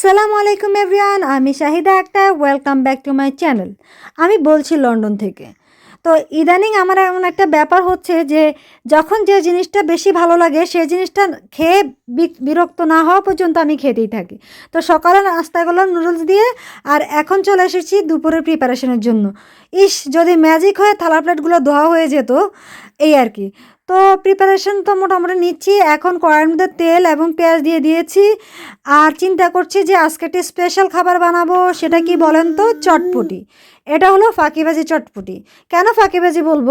সালামু আলাইকুম এভরিওয়ান, আমি Shahida Akhtar welcome back to my channel আমি বলছি লন্ডন থেকে। তো ইদানিং আমার এমন একটা ব্যাপার হচ্ছে যে, যখন যে জিনিসটা বেশি ভালো লাগে সেই জিনিসটা খেয়ে বিরক্ত না হওয়া পর্যন্ত আমি খেতেই থাকি। তো সকালে নাস্তা করলাম নুডলস দিয়ে, আর এখন চলে এসেছি দুপুরের প্রিপারেশনের জন্য। ইস, যদি ম্যাজিক হয়ে থালা প্লেটগুলো ধোয়া হয়ে যেত, এই আর কি। তো প্রিপারেশন তো মোটামুটি নিচ্ছি। এখন কড়াইয়ের মধ্যে তেল এবং পেঁয়াজ দিয়ে দিয়েছি। আর চিন্তা করছি যে আজকে একটি স্পেশাল খাবার বানাবো, সেটা কি বলেন তো? চটপটি। এটা হলো ফাঁকিবাজি চটপটি। কেন ফাঁকিবাজি বলব?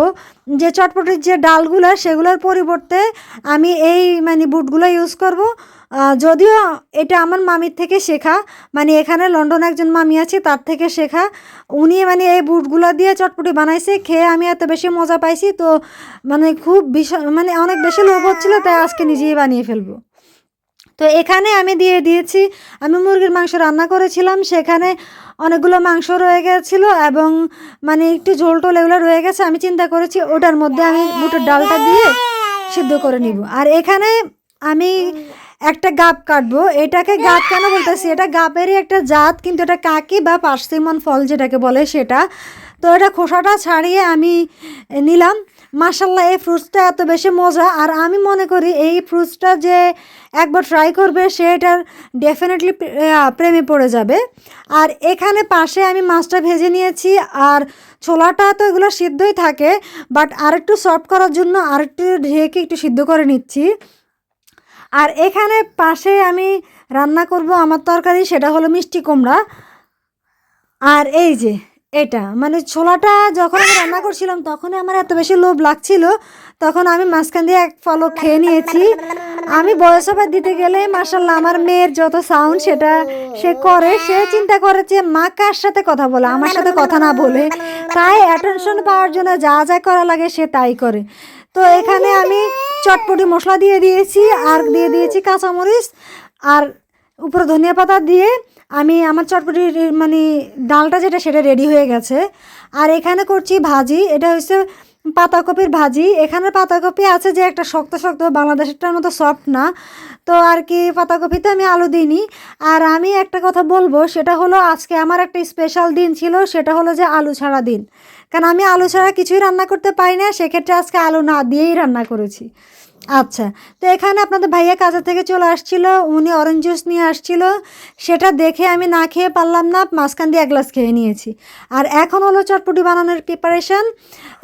যে চটপটির যে ডালগুলো, সেগুলোর পরিবর্তে আমি এই মানে বুটগুলো ইউজ করব। যদিও এটা আমার মামির থেকে শেখা মানে এখানে লন্ডনে একজন মামি আছে, তার থেকে শেখা। উনি মানে এই বুটগুলো দিয়ে চটপটি বানাইছে, খেয়ে আমি এত বেশি মজা পাইছি, তো মানে খুব ভীষণ মানে অনেক বেশি লোভ হচ্ছিল, তাই আজকে নিজেই বানিয়ে ফেলব। তো এখানে আমি দিয়ে দিয়েছি, আমি মুরগির মাংস রান্না করেছিলাম, সেখানে অনেকগুলো মাংস রয়ে গেছিল এবং মানে একটু ঝোল টোল এগুলো রয়ে গেছে। আমি চিন্তা করেছি ওটার মধ্যে আমি বুটের ডালটা দিয়ে সিদ্ধ করে নিব। আর এখানে আমি একটা গাপ কাটবো। এটাকে গাপ কেন বলতেছি? এটা গাপেরই একটা জাত, কিন্তু এটা কাকি বা পার্সিমন ফল যেটাকে বলে সেটা। তো এটা খোসাটা ছাড়িয়ে আমি নিলাম। মাসাল্লাহ এই ফ্রুটসটা এত বেশি মজা। আর আমি মনে করি এই ফ্রুটসটা যে একবার ট্রাই করবে, সে এটার ডেফিনেটলি প্রেমে পড়ে যাবে। আর এখানে পাশে আমি মাছটা ভেজে নিয়েছি, আর ছোলাটা তো এগুলো সিদ্ধই থাকে বাট আরেকটু সফট করার জন্য আরেকটু ঢেকে একটু সিদ্ধ করে নিচ্ছি। আর এখানে পাশে আমি রান্না করব আমার তরকারি, সেটা হলো মিষ্টি কুমড়া। আর এই যে এটা মানে ছোলাটা যখন আমি রান্না করছিলাম, তখনই আমার এত বেশি লোভ লাগছিল। তখন আমি মাঝখান দিয়ে এক ফলক খেয়ে নিয়েছি। আমি বয়স দিতে গেলে মাসাল্লাহ আমার মেয়ের যত সাউন্ড সেটা সে করে, সে চিন্তা করে যে, মা কার সাথে কথা বলে? আমার সাথে কথা না বলে? তাই অ্যাটেনশন পাওয়ার জন্য যা যা করা লাগে, সে তাই করে। তো এখানে আমি চটপটি মশলা দিয়ে দিয়েছি আর দিয়ে দিয়েছি কাঁচামরিচ, আর উপরে ধনিয়া পাতা দিয়ে আমি আমার চটপটির মানে ডালটা যেটা সেটা রেডি হয়ে গেছে। আর এখানে করছি ভাজি, এটা হচ্ছে পাতাকপির ভাজি। এখানে পাতাকপি আছে যে একটা শক্ত শক্ত, বাংলাদেশেরটার মতো সফট না। তো আর কি, পাতাকপিতে আমি আলু দিইনি। আর আমি একটা কথা বলব, সেটা হলো আজকে আমার একটা স্পেশাল দিন ছিল, সেটা হলো যে আলু ছাড়া দিন। কারণ আমি আলু ছাড়া কিছুই রান্না করতে পারি না, সেক্ষেত্রে আজকে আলু না দিয়েই রান্না করেছি। আচ্ছা তো এখানে আপনাদের ভাইয়া কাজের থেকে চলে আসছিল, উনি অরেঞ্জ জুস নিয়ে আসছিল। সেটা দেখে আমি না খেয়ে পারলাম না, মাঝখান দিয়ে এক গ্লাস খেয়ে নিয়েছি। আর এখন হলো চটপটি বানানোর প্রিপারেশন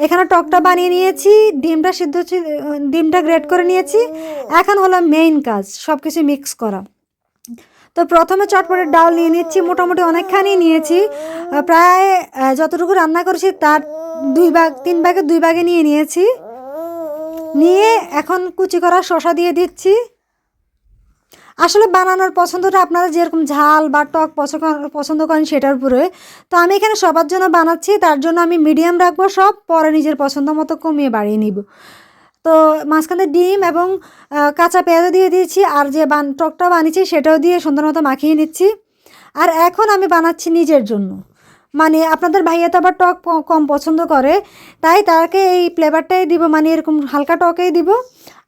এখানে টকটা বানিয়ে নিয়েছি, ডিমটা সিদ্ধ ডিমটা গ্রেট করে নিয়েছি। এখন হলো মেইন কাজ সব কিছু মিক্স করা। তো প্রথমে চটপটের ডাল নিয়ে নিচ্ছি, মোটামুটি অনেকখানি নিয়েছি। প্রায় যতটুকু রান্না করেছি তার দুই ভাগ, তিন ভাগে দুই ভাগে নিয়ে নিয়েছি। নিয়ে এখন কুচি করা শশা দিয়ে দিচ্ছি। আসলে বানানোর পছন্দটা আপনারা যেরকম ঝাল বা টক পছন্দ করেন সেটার উপরে। তো আমি এখানে সবার জন্য বানাচ্ছি, তার জন্য আমি মিডিয়াম রাখব সব, পরে নিজের পছন্দ মতো কমিয়ে বাড়িয়ে নিব। তো মাঝখানে ডিম এবং কাঁচা পেঁয়াজও দিয়ে দিয়েছি, আর যে বান টকটা বানিয়েছি সেটাও দিয়ে সুন্দর মতো মাখিয়ে নিচ্ছি। আর এখন আমি বানাচ্ছি নিজের জন্য। মানে আপনাদের ভাইয়া তো আবার টক কম পছন্দ করে, তাই তাকে এই ফ্লেভারটাই দিব মানে এরকম হালকা টকেই দিব,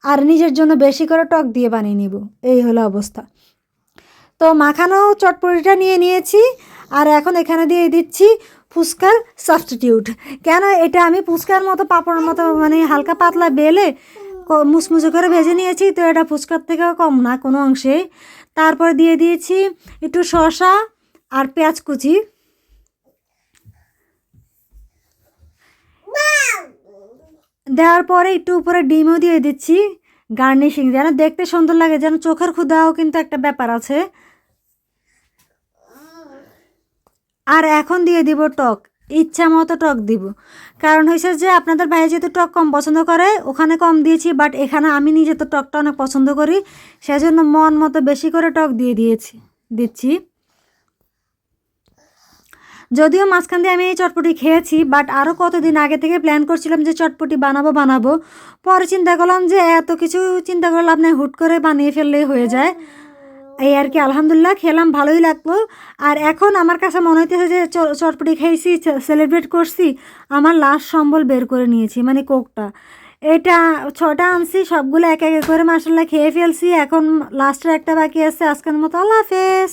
আর নিজের জন্য বেশি করে টক দিয়ে বানিয়ে নিব, এই হলো অবস্থা। তো মাখানো চটপটিটা নিয়ে নিয়েছি, আর এখন এখানে দিয়ে দিচ্ছি ফুচকার সাবস্টিটিউট কেন এটা আমি ফুচকার মতো পাপড়ের মতো মানে হালকা পাতলা বেলে মুচমুচে করে ভেজে নিয়েছি, তো এটা ফুচকার থেকেও কম না কোনো অংশে তারপর দিয়ে দিয়েছি একটু শসা আর পেঁয়াজ কুচি। দেওয়ার পরে একটু উপরে ডিমও দিয়ে দিচ্ছি। গার্নিশিং যেন দেখতে সুন্দর লাগে, যেন চোখের ক্ষুদাও কিন্তু একটা ব্যাপার আছে। আর এখন দিয়ে দিব টক, ইচ্ছা মতো টক দিব। কারণ হয়েছে যে, আপনাদের ভাই যেহেতু টক কম পছন্দ করে, ওখানে কম দিয়েছি বাট এখানে আমি নিজে তো টকটা অনেক পছন্দ করি, সেজন্য মন মতো বেশি করে টক দিয়ে দিয়েছি, দিচ্ছি। যদিও মাঝখান দিয়ে আমি এই চটপটি খেয়েছি বাট আরও কতদিন আগে থেকে প্ল্যান করছিলাম যে চটপটি বানাবো বানাবো। পরে চিন্তা করলাম যে এত কিছু চিন্তা করলে আপনি হুট করে বানিয়ে ফেললেই হয়ে যায়। এই আর কি, আলহামদুলিল্লাহ, খেলাম, ভালোই লাগল। আর এখন আমার কাছে মনে হইতেছে যে চটপটি খেয়েছি সেলিব্রেট করছি, আমার লাস্ট সম্বল বের করে নিয়েছি মানে কোকটা। এটা ছটা আনছি, সবগুলো এক এক করে মাসাল্লাহ খেয়ে ফেলছি, এখন লাস্টের একটা বাকি আছে, আজকের মতো আল্লাহ হাফেজ।